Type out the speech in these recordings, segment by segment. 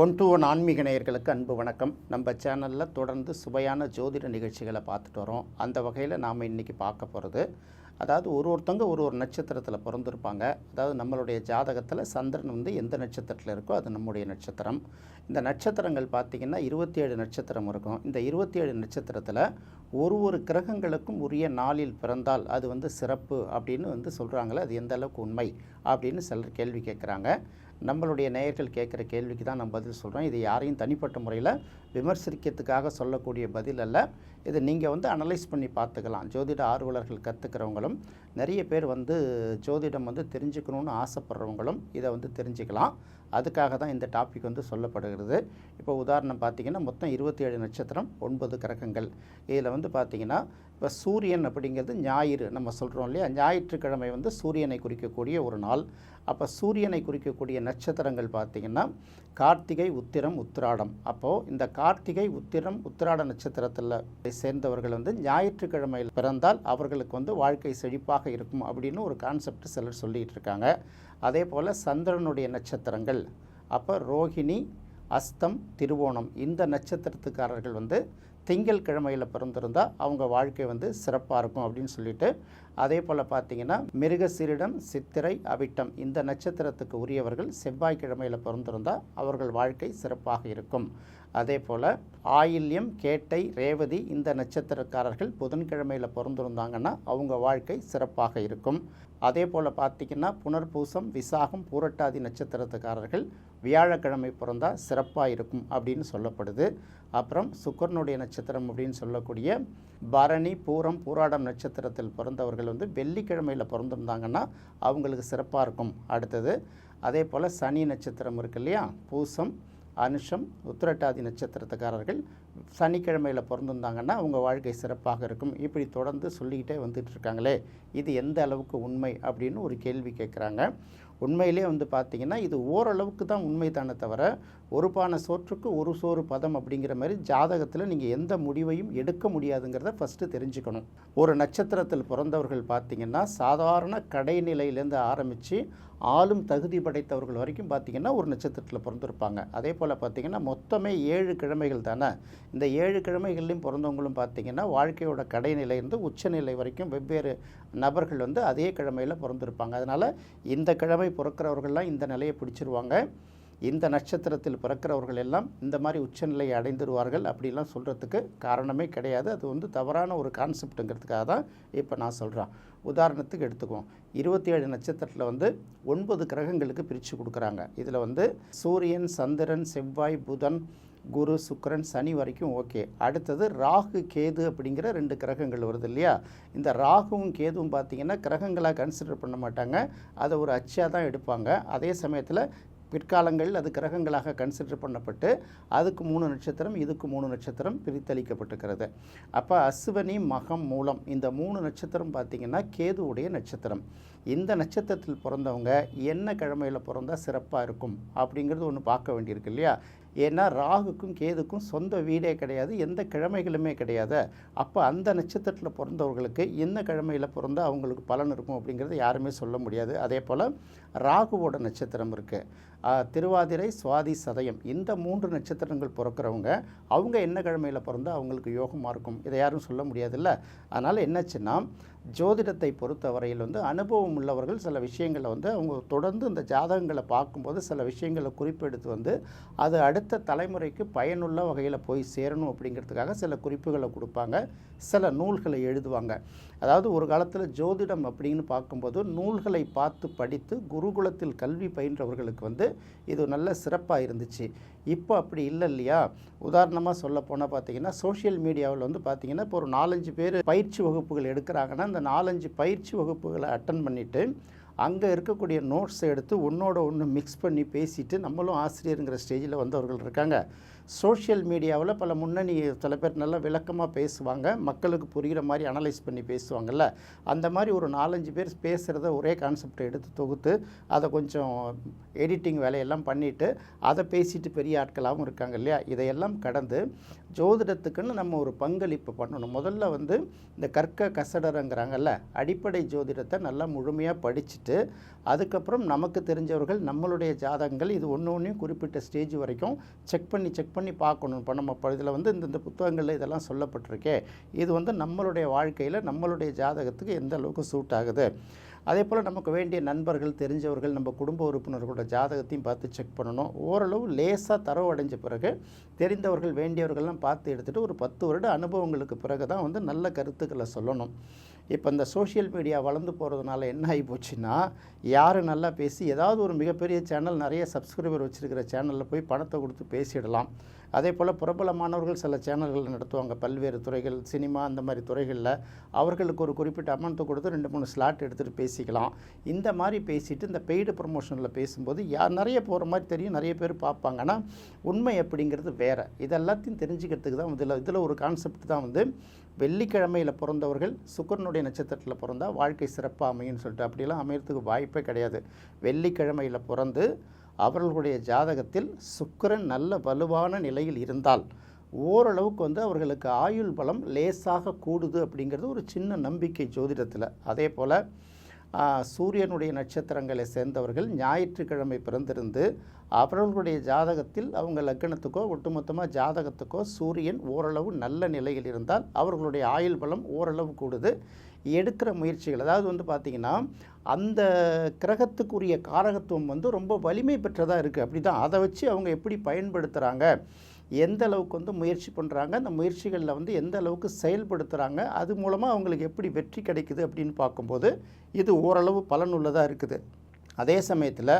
One to one ஆன்மீக நேயர்களுக்கு அன்பு வணக்கம். நம்ம சேனலில் தொடர்ந்து சுவையான ஜோதிட நிகழ்ச்சிகளை பார்த்துட்டு வரோம். அந்த வகையில் நாம் இன்றைக்கி பார்க்க போகிறது அதாவது ஒரு ஒருத்தவங்க ஒரு ஒரு நட்சத்திரத்தில் பிறந்திருப்பாங்க. அதாவது நம்மளுடைய ஜாதகத்தில் சந்திரன் வந்து எந்த நட்சத்திரத்தில் இருக்கோ அது நம்முடைய நட்சத்திரம். இந்த நட்சத்திரங்கள் பார்த்திங்கன்னா இருபத்தி ஏழு நட்சத்திரம் இருக்கும். இந்த இருபத்தி ஏழு நட்சத்திரத்தில் ஒரு ஒரு கிரகங்களுக்கும் உரிய நாளில் பிறந்தால் அது வந்து சிறப்பு அப்படின்னு வந்து சொல்கிறாங்களே அது எந்த அளவுக்கு உண்மை அப்படின்னு சிலர் கேள்வி கேட்குறாங்க. நம்மளுடைய நேயர்கள் கேட்குற கேள்விக்கு தான் நான் பதில் சொல்கிறோம் இது யாரையும் தனிப்பட்ட முறையில் விமர்சிக்கிறதுக்காக சொல்லக்கூடிய பதில் அல்ல. இது நீங்கள் வந்து அனலைஸ் பண்ணி பார்த்துக்கலாம். ஜோதிட ஆர்வலர்கள் கற்றுக்கிறவங்களும் நிறைய பேர் வந்து ஜோதிடம் வந்து தெரிஞ்சுக்கணுன்னு ஆசைப்படுறவங்களும் இதை வந்து தெரிஞ்சுக்கலாம். அதுக்காக தான் இந்த டாபிக் வந்து சொல்லப்படுகிறது. இப்போ உதாரணம் பார்த்தீங்கன்னா மொத்தம் இருபத்தி ஏழு நட்சத்திரம் ஒன்பது கிரகங்கள். இதில் வந்து பார்த்திங்கன்னா இப்போ சூரியன் அப்படிங்கிறது ஞாயிறு நம்ம சொல்கிறோம் இல்லையா? ஞாயிற்றுக்கிழமை வந்து சூரியனை குறிக்கக்கூடிய ஒரு நாள். அப்போ சூரியனை குறிக்கக்கூடிய நட்சத்திரங்கள் பார்த்திங்கன்னா கார்த்திகை உத்திரம் உத்திராடம். அப்போது இந்த கார்த்திகை உத்திரம் உத்திராட நட்சத்திரத்தில் சேர்ந்தவர்கள் வந்து ஞாயிற்றுக்கிழமையில் பிறந்தால் அவர்களுக்கு வந்து வாழ்க்கை செழிப்பாக இருக்கும் அப்படின்னு ஒரு கான்செப்ட் சிலர் சொல்லிகிட்டு இருக்காங்க. அதே போல் சந்திரனுடைய நட்சத்திரங்கள். அப்போ ரோஹிணி அஸ்தம் திருவோணம் இந்த நட்சத்திரத்துக்காரர்கள் வந்து திங்கள் கிழமையில் பிறந்திருந்தால் அவங்க வாழ்க்கை வந்து சிறப்பாக இருக்கும் அப்படின்னு சொல்லிட்டு. அதே போல் பார்த்தீங்கன்னா மிருகசீரிடம் சித்திரை அவிட்டம் இந்த நட்சத்திரத்துக்கு உரியவர்கள் செவ்வாய்க்கிழமையில் பிறந்திருந்தால் அவர்கள் வாழ்க்கை சிறப்பாக இருக்கும். அதே போல் ஆயில்யம் கேட்டை ரேவதி இந்த நட்சத்திரக்காரர்கள் புதன்கிழமையில் பிறந்திருந்தாங்கன்னா அவங்க வாழ்க்கை சிறப்பாக இருக்கும். அதே போல் பார்த்திங்கன்னா புனர்பூசம் விசாகம் பூரட்டாதி நட்சத்திரத்துக்காரர்கள் வியாழக்கிழமை பிறந்தால் சிறப்பாக இருக்கும் அப்படின்னு சொல்லப்படுது. அப்புறம் சுக்கரனுடைய நட்சத்திரம் அப்படின்னு சொல்லக்கூடிய பரணி பூரம் பூராடம் நட்சத்திரத்தில் பிறந்தவர்கள் வந்து வெள்ளிக்கிழமையில் பிறந்திருந்தாங்கன்னா அவங்களுக்கு சிறப்பாக இருக்கும். அடுத்தது அதே போல் சனி நட்சத்திரம் இருக்கு இல்லையா? பூசம் அனுஷம் உத்திரட்டாதி நட்சத்திரத்துக்காரர்கள் சனிக்கிழமையில் பிறந்திருந்தாங்கன்னா அவங்க வாழ்க்கை சிறப்பாக இருக்கும். இப்படி தொடர்ந்து சொல்லிக்கிட்டே வந்துட்டு இருக்காங்களே இது எந்த அளவுக்கு உண்மை அப்படின்னு ஒரு கேள்வி கேட்குறாங்க. உண்மையிலே வந்து பார்த்திங்கன்னா இது ஓரளவுக்கு தான் உண்மை தானே தவிர ஒரு பானை சோற்றுக்கு ஒரு சோறு பதம் அப்படிங்கிற மாதிரி ஜாதகத்தில் நீங்கள் எந்த முடிவையும் எடுக்க முடியாதுங்கிறத ஃபஸ்ட்டு தெரிஞ்சுக்கணும். ஒரு நட்சத்திரத்தில் பிறந்தவர்கள் பார்த்திங்கன்னா சாதாரண கடைநிலையிலேருந்து ஆரம்பித்து ஆளும் தகுதி படைத்தவர்கள் வரைக்கும் பார்த்திங்கன்னா ஒரு நட்சத்திரத்தில் பிறந்திருப்பாங்க. அதே போல் பார்த்திங்கன்னா மொத்தமே ஏழு கிழமைகள் தானே? இந்த ஏழு கிழமைகள்லையும் பிறந்தவங்களும் பார்த்திங்கன்னா வாழ்க்கையோட கடைநிலையிலிருந்து உச்சநிலை வரைக்கும் வெவ்வேறு நபர்கள் வந்து அதே கிழமையில் பிறந்திருப்பாங்க. அதனால் இந்த கிழமை பிறக்கிறவர்கள்லாம் இந்த நிலையை பிடிச்சிருவாங்க. இந்த நட்சத்திரத்தில் பிறக்கிறவர்கள் எல்லாம் இந்த மாதிரி உச்சநிலையை அடைந்துருவார்கள் அப்படிலாம் சொல்கிறதுக்கு காரணமே கிடையாது. அது வந்து தவறான ஒரு கான்செப்ட்டுங்கிறதுக்காக தான் இப்போ நான் சொல்கிறேன் உதாரணத்துக்கு எடுத்துக்குவோம். இருபத்தி ஏழு நட்சத்திரத்தில் வந்து ஒன்பது கிரகங்களுக்கு பிரித்து கொடுக்குறாங்க. இதில் வந்து சூரியன் சந்திரன் செவ்வாய் புதன் குரு சுக்கரன் சனி வரைக்கும் ஓகே. அடுத்தது ராகு கேது அப்படிங்கிற ரெண்டு கிரகங்கள் வருது இல்லையா? இந்த ராகுவும் கேதுவும் பார்த்திங்கன்னா கிரகங்களாக கன்சிடர் பண்ண மாட்டாங்க. அதை ஒரு அச்சாக தான் எடுப்பாங்க. அதே சமயத்தில் பிற்காலங்களில் அது கிரகங்களாக கன்சிடர் பண்ணப்பட்டு அதுக்கு மூணு நட்சத்திரம் இதுக்கு மூணு நட்சத்திரம் பிரித்தளிக்கப்பட்டிருக்கிறது. அப்போ அஸ்வினி மகம் மூலம் இந்த மூணு நட்சத்திரம் பார்த்திங்கன்னா கேதுவுடைய நட்சத்திரம். இந்த நட்சத்திரத்தில் பிறந்தவங்க என்ன கிழமையில் பிறந்தால் சிறப்பாக இருக்கும் அப்படிங்கிறது ஒன்று பார்க்க வேண்டியிருக்கு இல்லையா? ஏன்னா ராகுக்கும் கேதுக்கும் சொந்த வீடே கிடையாது எந்த கிழமைகளுமே கிடையாது. அப்போ அந்த நட்சத்திரத்தில் பிறந்தவர்களுக்கு என்ன கிழமையில் பிறந்தால் அவங்களுக்கு பலன் இருக்கும் அப்படிங்கிறது யாருமே சொல்ல முடியாது. அதே போல் ராகுவோட நட்சத்திரம் இருக்குது திருவாதிரை சுவாதி சதயம் இந்த மூன்று நட்சத்திரங்கள் பிறக்கிறவங்க அவங்க என்ன கிழமையில் பிறந்தால் அவங்களுக்கு யோகமாக இருக்கும். இதை யாரும் சொல்ல முடியாதுல்ல. அதனால் என்னாச்சுன்னா ஜோதிடத்தை பொறுத்தவரையில் வந்து அனுபவம் உள்ளவர்கள் சில விஷயங்களை வந்து அவங்க தொடர்ந்து இந்த ஜாதகங்களை பார்க்கும்போது சில விஷயங்களை குறிப்பெடுத்து வந்து அது அடுத்த தலைமுறைக்கு பயனுள்ள வகையில் போய் சேரணும் அப்படிங்கிறதுக்காக சில குறிப்புகளை கொடுப்பாங்க. சில நூல்களை எழுதுவாங்க. அதாவது ஒரு காலத்தில் ஜோதிடம் அப்படின்னு பார்க்கும்போது நூல்களை பார்த்து படித்து குருகுலத்தில் கல்வி பயின்றவர்களுக்கு வந்து இது நல்ல சிறப்பாக இருந்துச்சு. இப்போ அப்படி இல்லை இல்லையா? உதாரணமாக சொல்ல போனால் பார்த்தீங்கன்னா சோஷியல் மீடியாவில் வந்து பார்த்தீங்கன்னா இப்போ ஒரு நாலஞ்சு பேர் பயிற்சி வகுப்புகள் எடுக்கிறாங்கன்னா அந்த நாலஞ்சு பயிற்சி வகுப்புகளை அட்டன் பண்ணிவிட்டு அங்கே இருக்கக்கூடிய நோட்ஸை எடுத்து ஒன்றோட ஒன்று மிக்ஸ் பண்ணி பேசிட்டு நம்மளும் ஆசிரியருங்கிற ஸ்டேஜில் வந்தவர்கள் இருக்காங்க. சோஷியல் மீடியாவில் பல முன்னணி சில பேர் நல்லா விளக்கமாக பேசுவாங்க. மக்களுக்கு புரிகிற மாதிரி அனலைஸ் பண்ணி பேசுவாங்கள்ல அந்த மாதிரி ஒரு நாலஞ்சு பேர் பேசுகிறத ஒரே கான்செப்டை எடுத்து தொகுத்து அதை கொஞ்சம் எடிட்டிங் வேலையெல்லாம் பண்ணிவிட்டு அதை பேசிட்டு பெரிய ஆட்களாகவும் இருக்காங்க இல்லையா? இதையெல்லாம் கடந்து ஜோதிடத்துக்குன்னு நம்ம ஒரு பங்களிப்பு பண்ணணும். முதல்ல வந்து இந்த கற்க கசடரங்கிறாங்கல்ல அடிப்படை ஜோதிடத்தை நல்லா முழுமையாக படிச்சுட்டு அதுக்கப்புறம் நமக்கு தெரிஞ்சவர்கள் நம்மளுடைய ஜாதகங்கள் இது ஒன்று ஒன்றையும் குறிப்பிட்ட ஸ்டேஜ் வரைக்கும் செக் பண்ணி செக் பண்ணி பார்க்கணும். இப்போ நம்ம இப்போ இதில் வந்து இந்த புத்தகங்களில் இதெல்லாம் சொல்லப்பட்டிருக்கே. இது வந்து நம்மளுடைய வாழ்க்கையில் நம்மளுடைய ஜாதகத்துக்கு எந்த அளவுக்கு சூட் ஆகுது? அதே போல் நமக்கு வேண்டிய நண்பர்கள் தெரிஞ்சவர்கள் நம்ம குடும்ப உறுப்பினர்களோட ஜாதகத்தையும் பார்த்து செக் பண்ணணும். ஓரளவு லேசாக தரவு அடைஞ்ச பிறகு தெரிந்தவர்கள் வேண்டியவர்கள்லாம் பார்த்து எடுத்துகிட்டு ஒரு பத்து வருட அனுபவங்களுக்கு பிறகு தான் வந்து நல்ல கருத்துக்களை சொல்லணும். இப்போ இந்த சோஷியல் மீடியா வளர்ந்து போகிறதுனால என்ன ஆகி போச்சுன்னா யார் நல்லா பேசி ஏதாவது ஒரு மிகப்பெரிய சேனல் நிறைய சப்ஸ்கிரைபர் வச்சுருக்கிற சேனலில் போய் பணத்தை கொடுத்து பேசிடலாம். அதே போல் பிரபலமானவர்கள் சில சேனல்கள் நடத்துவாங்க பல்வேறு துறைகள் சினிமா அந்த மாதிரி துறைகளில் அவர்களுக்கு ஒரு குறிப்பிட்ட அமௌண்ட்டை கொடுத்து ரெண்டு மூணு ஸ்லாட் எடுத்துகிட்டு பேசிக்கலாம். இந்த மாதிரி பேசிட்டு இந்த பெய்டு ப்ரொமோஷனில் பேசும்போது யார் நிறைய போகிற மாதிரி தெரியும் நிறைய பேர் பார்ப்பாங்க. ஆனால் உண்மை அப்படிங்கிறது வேறு. இதெல்லாத்தையும் தெரிஞ்சுக்கிறதுக்கு தான் இதில் இதில் ஒரு கான்செப்ட் தான் வந்து வெள்ளிக்கிழமையில் பிறந்தவர்கள் சுக்கரனுடைய நட்சத்திரத்தில் பிறந்தால் வாழ்க்கை சிறப்பாக அமையும்னு சொல்லிட்டு அப்படியெல்லாம் அமையறதுக்கு வாய்ப்பே கிடையாது. வெள்ளிக்கிழமையில் பிறந்து அவர்களுடைய ஜாதகத்தில் சுக்கரன் நல்ல வலுவான நிலையில் இருந்தால் ஓரளவுக்கு வந்து அவர்களுக்கு ஆயுள் பலம் லேசாக கூடுது அப்படிங்கிறது ஒரு சின்ன நம்பிக்கை ஜோதிடத்தில். அதே போல் சூரியனுடைய நட்சத்திரங்களை சேர்ந்தவர்கள் ஞாயிற்றுக்கிழமை பிறந்திருந்து அவர்களுடைய ஜாதகத்தில் அவங்க லக்கணத்துக்கோ ஒட்டுமொத்தமாக ஜாதகத்துக்கோ சூரியன் ஓரளவு நல்ல நிலையில் இருந்தால் அவர்களுடைய ஆயுள் பலம் ஓரளவு கூடுது. எடுக்கிற முயற்சிகள். அதாவது வந்து பார்த்திங்கன்னா அந்த கிரகத்துக்குரிய காரகத்துவம் வந்து ரொம்ப வலிமை பெற்றதாக இருக்குது அப்படி தான் அதை வச்சு அவங்க எப்படி பயன்படுத்துகிறாங்க எந்த அளவுக்கு வந்து முயற்சி பண்ணுறாங்க அந்த முயற்சிகளில் வந்து எந்த அளவுக்கு செயல்படுத்துகிறாங்க அது மூலமாக அவங்களுக்கு எப்படி வெற்றி கிடைக்குது அப்படின்னு பார்க்கும்போது இது ஓரளவு பலனுள்ளதாக இருக்குது. அதே சமயத்தில்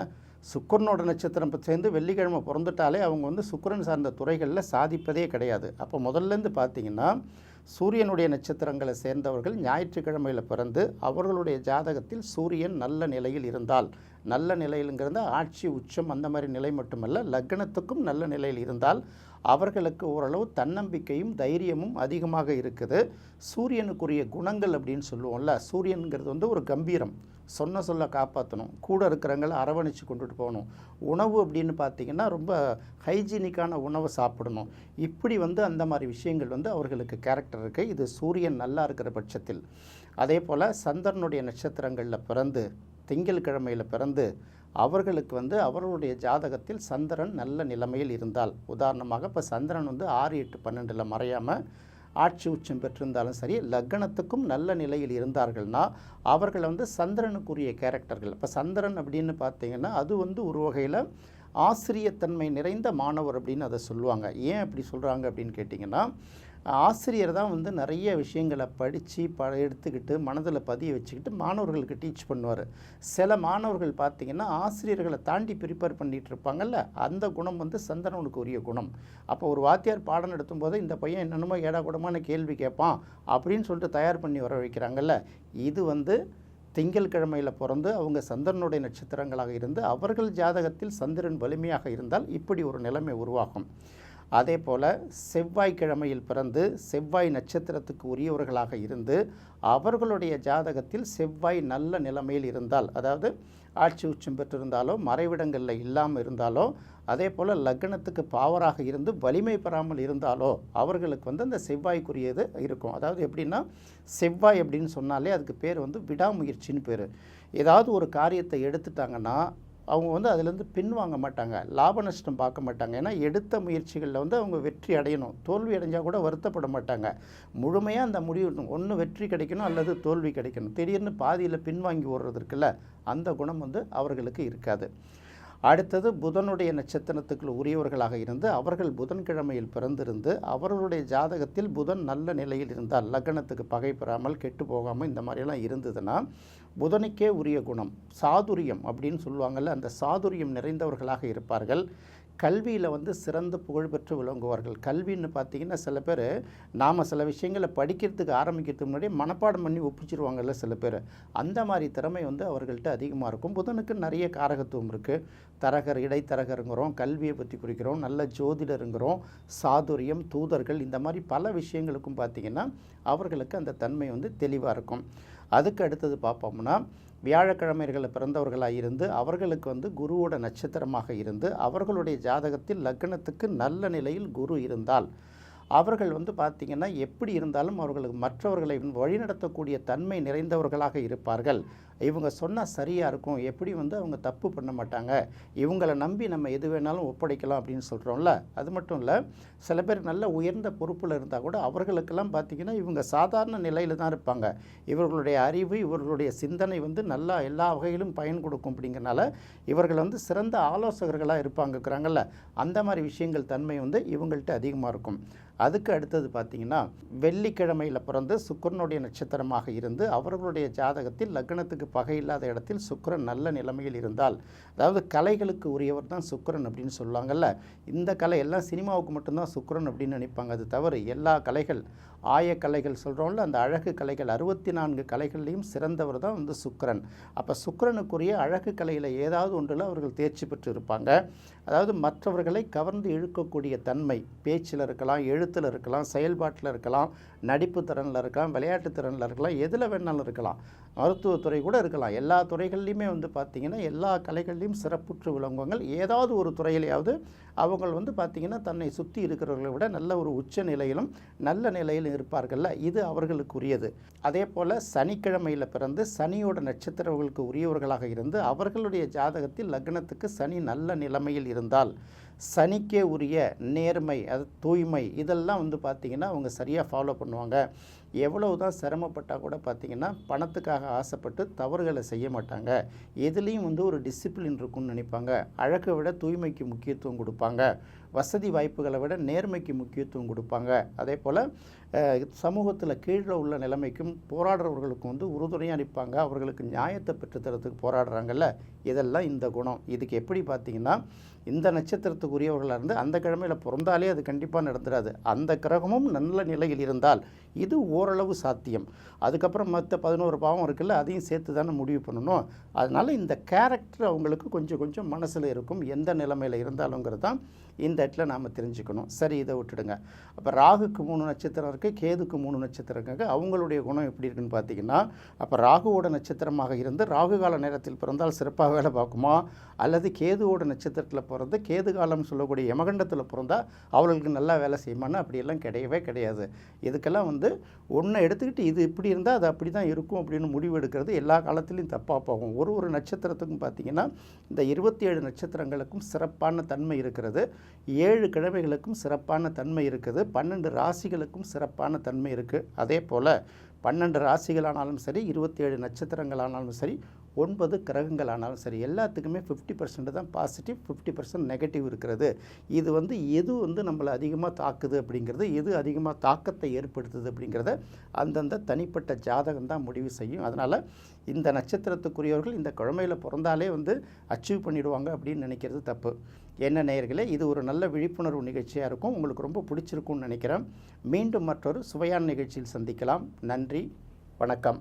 சுக்கரனோட நட்சத்திரம் சேர்ந்து வெள்ளிக்கிழமை பிறந்துட்டாலே அவங்க வந்து சுக்கரன் சார்ந்த துறைகளில் சாதிப்பதே கிடையாது. அப்போ முதல்லேருந்து பார்த்திங்கன்னா சூரியனுடைய நட்சத்திரங்களை சேர்ந்தவர்கள் ஞாயிற்றுக்கிழமையில் பிறந்து அவர்களுடைய ஜாதகத்தில் சூரியன் நல்ல நிலையில் இருந்தால் நல்ல நிலையிலுங்கிறது ஆட்சி உச்சம் அந்த மாதிரி நிலை மட்டுமல்ல லக்னத்துக்கும் நல்ல நிலையில் இருந்தால் அவர்களுக்கு ஓரளவு தன்னம்பிக்கையும் தைரியமும் அதிகமாக இருக்குது. சூரியனுக்குரிய குணங்கள் அப்படின்னு சொல்லுவோம்ல சூரியனுங்கிறது வந்து ஒரு கம்பீரம். சொன்ன சொல்ல காப்பாற்றணும் கூட இருக்கிறவங்கள அரவணைச்சு கொண்டுட்டு போகணும். உணவு அப்படின்னு பார்த்தீங்கன்னா ரொம்ப ஹைஜீனிக்கான உணவை சாப்பிடணும். இப்படி வந்து அந்த மாதிரி விஷயங்கள் வந்து அவர்களுக்கு கேரக்டர் இருக்குது இது சூரியன் நல்லா இருக்கிற பட்சத்தில். அதே போல் சந்திரனுடைய நட்சத்திரங்களில் பிறந்து திங்கள் கிழமையில் பிறந்து அவர்களுக்கு வந்து அவர்களுடைய ஜாதகத்தில் சந்திரன் நல்ல நிலைமையில் இருந்தால். உதாரணமாக இப்போ சந்திரன் வந்து ஆறு எட்டு பன்னெண்டில் மறையாமல் ஆட்சி உச்சம் பெற்றிருந்தாலும் சரி லக்னத்துக்கும் நல்ல நிலையில் இருந்தார்கள்னா அவர்கள் வந்து சந்திரனுக்குரிய கேரக்டர்கள். இப்போ சந்திரன் அப்படின்னு பார்த்தீங்கன்னா அது வந்து ஒரு வகையில் ஆசிரியத்தன்மை நிறைந்த மாணவர் அப்படின்னு அதை சொல்லுவாங்க. ஏன் அப்படி சொல்கிறாங்க அப்படின்னு கேட்டிங்கன்னா ஆசிரியர் தான் வந்து நிறைய விஷயங்களை படித்து ப எடுத்துக்கிட்டு மனதில் பதிய வச்சுக்கிட்டு மாணவர்களுக்கு டீச் பண்ணுவார். சில மாணவர்கள் பார்த்திங்கன்னா ஆசிரியர்களை தாண்டி ப்ரிப்பேர் பண்ணிகிட்டு இருப்பாங்கல்ல அந்த குணம் வந்து சந்திரனுக்கு உரிய குணம். அப்போ ஒரு வாத்தியார் பாடம் நடத்தும் போது இந்த பையன் என்னென்னமோ ஏடா கூடமான கேள்வி கேட்பான் அப்படின்னு சொல்லிட்டு தயார் பண்ணி வர வைக்கிறாங்கல்ல இது வந்து திங்கட்கிழமையில் பிறந்து அவங்க சந்திரனுடைய நட்சத்திரங்களாக இருந்து அவர்கள் ஜாதகத்தில் சந்திரன் வலிமையாக இருந்தால் இப்படி ஒரு நிலைமை உருவாகும். அதே போல் செவ்வாய்க்கிழமையில் பிறந்து செவ்வாய் நட்சத்திரத்துக்கு உரியவர்களாக இருந்து அவர்களுடைய ஜாதகத்தில் செவ்வாய் நல்ல நிலைமையில் இருந்தால் அதாவது ஆட்சி உச்சம் பெற்றிருந்தாலோ மறைவிடங்களில் இல்லாமல் இருந்தாலோ அதே போல் லக்னத்துக்கு பாவராக இருந்து வலிமை பெறாமல் இருந்தாலோ அவர்களுக்கு வந்து அந்த செவ்வாய்க்குரியது இருக்கும். அதாவது எப்படின்னா செவ்வாய் அப்படின்னு சொன்னாலே அதுக்கு பேர் வந்து விடாமுயற்சின்னு பேர். ஏதாவது ஒரு காரியத்தை எடுத்துட்டாங்கன்னா அவங்க வந்து அதுலேருந்து பின்வாங்க மாட்டாங்க. லாப நஷ்டம் பார்க்க மாட்டாங்க. ஏன்னா எடுத்த முயற்சிகளில் வந்து அவங்க வெற்றி அடையணும். தோல்வி அடைஞ்சால் கூட வருத்தப்பட மாட்டாங்க. முழுமையாக அந்த முடிவு ஒன்று வெற்றி கிடைக்கணும் அல்லது தோல்வி கிடைக்கணும். திடீர்னு பாதியில் பின்வாங்கி ஓடுறது இருக்குல்ல அந்த குணம் வந்து அவர்களுக்கு இருக்காது. அடுத்தது புதனுடைய நட்சத்திரத்துக்குள் உரியவர்களாக இருந்து அவர்கள் புதன்கிழமையில் பிறந்திருந்து அவர்களுடைய ஜாதகத்தில் புதன் நல்ல நிலையில் இருந்தால் லக்னத்துக்கு பகை பெறாமல் கெட்டு போகாமல் இந்த மாதிரியெல்லாம் இருந்ததுன்னா புதனுக்கே உரிய குணம் சாதுரியம் அப்படின்னு சொல்லுவாங்கள்ல அந்த சாதுரியம் நிறைந்தவர்களாக இருப்பார்கள். கல்வியில் வந்து சிறந்த புகழ்பெற்று விளங்குவார்கள். கல்வின்னு பார்த்தீங்கன்னா சில பேர் நாம் சில விஷயங்களை படிக்கிறதுக்கு ஆரம்பிக்கிறதுக்கு முன்னாடி மனப்பாடம் பண்ணி ஒப்பிச்சிருவாங்கல்ல சில பேர். அந்த மாதிரி திறமை வந்து அவர்கள்ட்ட அதிகமாக இருக்கும். புதனுக்கு நிறைய காரகத்துவம் இருக்குது தரகர் இடைத்தரகருங்கிறோம் கல்வியை பற்றி குறிக்கிறோம் நல்ல ஜோதிடருங்கிறோம் சாதுரியம் தூதர்கள் இந்த மாதிரி பல விஷயங்களுக்கும் பார்த்திங்கன்னா அவர்களுக்கு அந்த தன்மை வந்து தெளிவாக இருக்கும். அதுக்கு அடுத்தது பார்ப்போம்னா வியாழக்கிழமைகளை பிறந்தவர்களாக இருந்து அவர்களுக்கு வந்து குருவோட நட்சத்திரமாக இருந்து அவர்களுடைய ஜாதகத்தில் லக்னத்துக்கு நல்ல நிலையில் குரு இருந்தால் அவர்கள் வந்து பார்த்திங்கன்னா எப்படி இருந்தாலும் அவர்களுக்கு மற்றவர்களை வழிநடத்தக்கூடிய தன்மை நிறைந்தவர்களாக இருப்பார்கள். இவங்க சொன்னால் சரியாக இருக்கும். எப்படி வந்து அவங்க தப்பு பண்ண மாட்டாங்க? இவங்களை நம்பி நம்ம எது வேணாலும் ஒப்படைக்கலாம் அப்படின்னு சொல்கிறோம்ல அது மட்டும் இல்லை சில பேர் நல்ல உயர்ந்த பொறுப்பில் இருந்தால் கூட அவர்களுக்கெல்லாம் பார்த்திங்கன்னா இவங்க சாதாரண நிலையில் தான் இருப்பாங்க. இவர்களுடைய அறிவு இவர்களுடைய சிந்தனை வந்து நல்லா எல்லா வகையிலும் பயன் கொடுக்கும் அப்படிங்கிறனால இவர்கள் வந்து சிறந்த ஆலோசகர்களாக இருப்பாங்கிறாங்கல்ல அந்த மாதிரி விஷயங்கள் தன்மை வந்து இவங்கள்ட்ட அதிகமாக இருக்கும். அதுக்கு அடுத்தது பார்த்திங்கன்னா வெள்ளிக்கிழமையில் பிறந்து சுக்கரனுடைய நட்சத்திரமாக இருந்து அவர்களுடைய ஜாதகத்தில் லக்னத்துக்கு பகை இல்லாத இடத்தில் சுக்கிரன் நல்ல நிலைமையில் இருந்தால் அதாவது கலைகளுக்கு உரியவர் தான் சுக்கரன் அப்படின்னு சொல்லுவாங்கல்ல இந்த கலை எல்லாம் சினிமாவுக்கு மட்டும்தான் சுக்கரன் அப்படின்னு நினைப்பாங்க. அது தவறு. எல்லா கலைகள் ஆய கலைகள் சொல்கிறோம்ல அந்த அழகு கலைகள் அறுபத்தி நான்கு கலைகள்லையும் சிறந்தவர் தான் வந்து சுக்கரன். அப்போ சுக்கிரனுக்குரிய அழகு கலையில் ஏதாவது ஒன்றில் அவர்கள் தேர்ச்சி பெற்று இருப்பாங்க அதாவது மற்றவர்களை கவர்ந்து இழுக்கக்கூடிய தன்மை பேச்சில் இருக்கலாம் எழுத்தில் இருக்கலாம் செயல்பாட்டில் இருக்கலாம் நடிப்பு திறனில் இருக்கலாம் விளையாட்டு திறனில் இருக்கலாம் எதில் வேணாலும் இருக்கலாம். மருத்துவத்துறை கூட இருக்கலாம். எல்லா துறைகள்லையுமே வந்து பார்த்திங்கன்னா எல்லா கலைகள்லையும் சிறப்புற்று விளங்குவங்கள் ஏதாவது ஒரு துறையிலையாவது அவங்க வந்து பார்த்திங்கன்னா தன்னை சுற்றி இருக்கிறவர்களை விட நல்ல ஒரு உச்ச நிலையிலும் நல்ல நிலையிலும் இருப்பார்கள்ல. இது அவர்களுக்குரியது. அதே போல் சனிக்கிழமையில் பிறந்து சனியோட நட்சத்திரங்களுக்கு உரியவர்களாக இருந்து அவர்களுடைய ஜாதகத்தில் லக்னத்துக்கு சனி நல்ல நிலைமையில் இருந்தால் சனிக்கே உரிய நேர்மை அது தூய்மை இதெல்லாம் வந்து பார்த்திங்கன்னா அவங்க சரியாக ஃபாலோ பண்ணுவாங்க. எவ்வளவு தான் சிரமப்பட்டால் கூட பார்த்திங்கன்னா பணத்துக்காக ஆசைப்பட்டு தவறுகளை செய்ய மாட்டாங்க. எதுலேயும் வந்து ஒரு டிசிப்ளின் இருக்கும்னு நினைப்பாங்க. அழகை விட தூய்மைக்கு முக்கியத்துவம் கொடுப்பாங்க. வசதி வாய்ப்புகளை விட நேர்மைக்கு முக்கியத்துவம் கொடுப்பாங்க. அதே போல் சமூகத்தில் கீழே உள்ள நிலைமைக்கும் போராடுறவர்களுக்கும் வந்து உறுதுணையாக நிற்பாங்க அவர்களுக்கு நியாயத்தை பெற்றுத்தரத்துக்கு போராடுறாங்கல்ல? இதெல்லாம் இந்த குணம். இதுக்கு எப்படி பார்த்தீங்கன்னா இந்த நட்சத்திரத்துக்குரியவர்களாக இருந்து அந்த கிழமையில் பிறந்தாலே அது கண்டிப்பாக நடந்துடாது அந்த கிரகமும் நல்ல நிலையில் இருந்தால் இது ஓரளவு சாத்தியம். அதுக்கப்புறம் மற்ற பதினோரு பாவம் இருக்குல்ல அதையும் சேர்த்து தானே முடிவு பண்ணணும். அதனால் இந்த கேரக்டர் அவங்களுக்கு கொஞ்சம் கொஞ்சம் மனசில் இருக்கும் எந்த நிலைமையில் இருந்தாலுங்கிறது தான் இந்த இடத்துல நாம் தெரிஞ்சுக்கணும். சரி இதை விட்டுடுங்க. அப்போ ராகுக்கு மூணு நட்சத்திரம் இருக்குது கேதுக்கு மூணு நட்சத்திரம் இருக்காங்க அவங்களுடைய குணம் எப்படி இருக்குன்னு பார்த்தீங்கன்னா அப்போ ராகுவோட நட்சத்திரமாக இருந்து ராகு கால நேரத்தில் பிறந்தால் சிறப்பாக வேலை பார்க்குமா? அல்லது கேதுவோட நட்சத்திரத்தில் பிறந்து கேது காலம் சொல்லக்கூடிய யமகண்டத்தில் பிறந்தால் அவர்களுக்கு நல்லா வேலை செய்யுமான்னு அப்படியெல்லாம் கிடையவே கிடையாது. இதுக்கெல்லாம் வந்து ஒன்றை எடுத்துக்கிட்டு இது இப்படி இருந்தால் அது அப்படி தான் இருக்கும் அப்படின்னு முடிவு எடுக்கிறது எல்லா காலத்துலேயும் தப்பாக போகும். ஒரு ஒரு நட்சத்திரத்துக்கும் பார்த்திங்கன்னா இந்த இருபத்தி ஏழு நட்சத்திரங்களுக்கும் சிறப்பான தன்மை இருக்கிறது. ஏழு கிழமைகளுக்கும் சிறப்பான தன்மை இருக்குது. பன்னெண்டு ராசிகளுக்கும் சிறப்பான தன்மை இருக்குது அதே போல் பன்னெண்டு ராசிகளானாலும் சரி இருபத்தி ஏழு நட்சத்திரங்களானாலும் சரி ஒன்பது கிரகங்கள் ஆனாலும் சரி எல்லாத்துக்குமே ஃபிஃப்டி பர்சன்ட் தான் பாசிட்டிவ் ஃபிஃப்டி பர்சன்ட் நெகட்டிவ் இருக்கிறது. இது வந்து எது வந்து நம்மளை அதிகமாக தாக்குது அப்படிங்கிறது எது அதிகமாக தாக்கத்தை ஏற்படுத்துது அப்படிங்கிறத அந்தந்த தனிப்பட்ட ஜாதகம் தான் முடிவு செய்யும். அதனால் இந்த நட்சத்திரத்துக்குரியவர்கள் இந்த குழமையில் பிறந்தாலே வந்து அச்சீவ் பண்ணிடுவாங்க அப்படின்னு நினைக்கிறது தப்பு. என்ன நேயர்களே இது ஒரு நல்ல விழிப்புணர்வு நிகழ்ச்சியாக இருக்கும். உங்களுக்கு ரொம்ப பிடிச்சிருக்கும்னு நினைக்கிறேன். மீண்டும் மற்றொரு சுவையான நிகழ்ச்சியில் சந்திக்கலாம். நன்றி வணக்கம்.